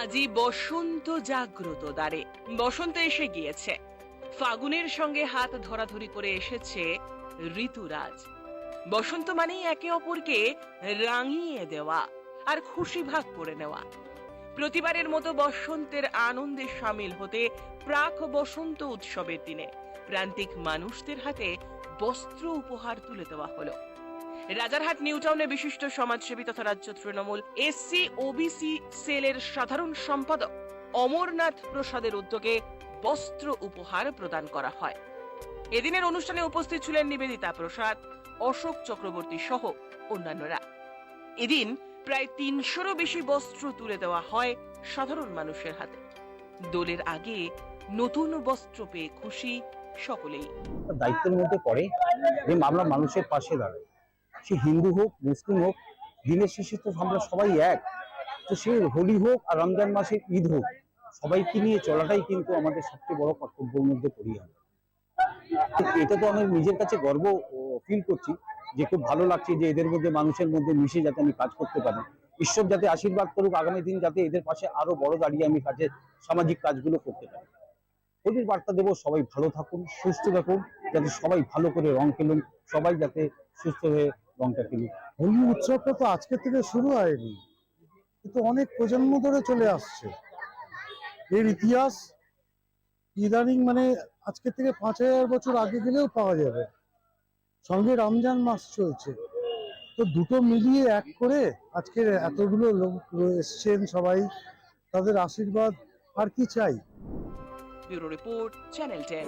আজই বসন্ত জাগ্রত দ্বারে। বসন্ত এসে গিয়েছে। ফাগুনের সঙ্গে হাত ধরাধরি করে এসেছে ঋতুরাজ। বসন্ত মানেই একে অপরকে রাঙিয়ে দেওয়া আর খুশি ভাগ করে নেওয়া। প্রতিবারের মতো বসন্তের আনন্দে সামিল হতে প্রাক বসন্ত উৎসবের দিনে প্রান্তিক মানুষদের হাতে বস্ত্র উপহার তুলে দেওয়া হলো। রাজারহাট নিউ টাউনে বিশিষ্ট সমাজসেবী তথা রাজ্য তৃণমূল এসসি, ওবিসি সেলের সাধারণ সম্পাদক অমরনাথ প্রসাদের উদ্যোগে বস্ত্র উপহার প্রদান করা হয়। এদিনের অনুষ্ঠানে উপস্থিত ছিলেন নিবেদিতা প্রসাদ, অশোক চক্রবর্তী সহ অন্যান্যরা। এদিন প্রায় তিনশোরও বেশি বস্ত্র তুলে দেওয়া হয় সাধারণ মানুষের হাতে। দোলের আগে নতুন বস্ত্র পেয়ে খুশি সকলেই। দায়িত্বের মধ্যে পড়ে যে আমরা মানুষের পাশে দাঁড়াই। সে হিন্দু হোক, মুসলিম হোক, দিনের শেষে তো আমরা সবাই এক। তো সে হোলি হোক আর রমজান মাসের ঈদ হোক, সবাইকে নিয়ে চলাটাই কিন্তু আমাদের সবচেয়ে বড় কর্তব্যের মধ্যে পড়ি আমরা এটা তো আমি নিজের কাছে গর্ব ফিল করছি যে খুব ভালো লাগছে যে এদের মধ্যে মানুষের মধ্যে মিশে যাতে আমি কাজ করতে পারি। ঈশ্বর যাতে আশীর্বাদ করুক, আগামী দিন যাতে এদের পাশে আরও বড় দাঁড়িয়ে আমি কাজে, সামাজিক কাজগুলো করতে পারি। হোলির বার্তা দেবো, সবাই ভালো থাকুন, সুস্থ থাকুন, যাতে সবাই ভালো করে রং খেলুন, সবাই যাতে সুস্থ হয়ে লঙ্কা কিনি হোলি উৎসবটা তো আজকে থেকে শুরু হয়নি কিন্তু অনেক প্রজন্ম ধরে চলে আসছে। এর ইতিহাস ইদানিং মানে আজকে থেকে পাঁচ হাজার বছর আগে গেলেও পাওয়া যাবে। সঙ্গে রমজান মাস চলছে। তো দুটো মিলিয়ে এক করে আজকে এতগুলো লোক এসছেন সবাই তাদের আশীর্বাদ আর কি চাই? Bureau report channel ten.